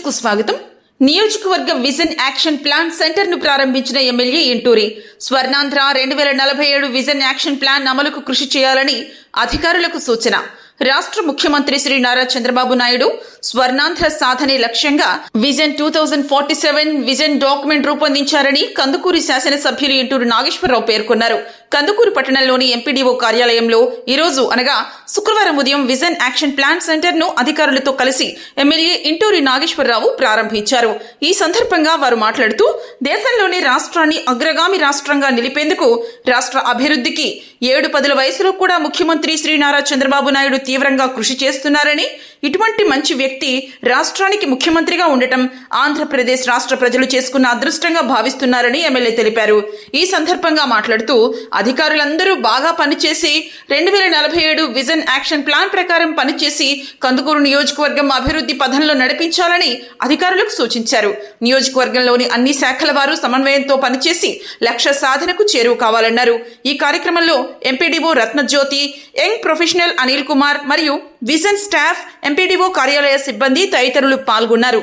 న్యూస్కు స్వాగతం. నియోజకవర్గ విజన్ యాక్షన్ ప్లాన్ సెంటర్ను ప్రారంభించిన ఎమ్మెల్యే ఇంటూరి స్వర్ణాంధ్ర రెండు వేల నలభై ఏడు విజన్ యాక్షన్ ప్లాన్ అమలుకు కృషి చేయాలని అధికారులకు సూచన. రాష్ట్ర ముఖ్యమంత్రి శ్రీ నారా చంద్రబాబు నాయుడు స్వర్ణాంధ్ర సాధనే లక్ష్యంగా vision two thousand forty seven vision document రూపొందించారని Kandukuri శాసనసభ్యులు ఇంటూరు నాగేశ్వరరావు పేర్కొన్నారు. కందుకూరు పట్టణంలోని ఎంపీడీఓ కార్యాలయంలో ఈ రోజు అనగా శుక్రవారం ఉదయం విజన్ యాక్షన్ ప్లాన్ సెంటర్ను అధికారులతో కలిసి ఎమ్మెల్యే ఇంటూరి నాగేశ్వరరావు ప్రారంభించారు. ఈ సందర్భంగా వారు మాట్లాడుతూ దేశంలోని రాష్ట్రాన్ని అగ్రగామి రాష్ట్రంగా నిలిపేందుకు రాష్ట్ర అభివృద్ధికి ఏడు పదుల వయసులో కూడా ముఖ్యమంత్రి శ్రీ నారా చంద్రబాబు నాయుడు తీవ్రంగా కృషి చేస్తున్నారని ఇటువంటి మంచి వ్యక్తి రాష్ట్రానికి ముఖ్యమంత్రిగా ఉండటం ఆంధ్రప్రదేశ్ రాష్ట్ర ప్రజలు చేసుకున్న అదృష్టంగా భావిస్తున్నారని ఎమ్మెల్యే తెలిపారు. ఈ సందర్భంగా మాట్లాడుతూ అధికారులందరూ బాగా పనిచేసి రెండు వేల నలభై ఏడు విజన్ విజన్ యాక్షన్ ప్లాన్ ప్రకారం పనిచేసి కందుకూరు నియోజకవర్గం అభివృద్ధి పథంలో నడిపించాలని అధికారులకు సూచించారు. నియోజకవర్గంలోని అన్ని శాఖల వారు సమన్వయంతో పనిచేసి లక్ష్య సాధనకు చేరువు కావాలన్నారు. ఈ కార్యక్రమంలో MPDO Ratnajyothi young professional Anil Kumar మరియు విజన్ స్టాఫ్ ఎంపీడీఓ కార్యాలయ సిబ్బంది తదితరులు పాల్గొన్నారు.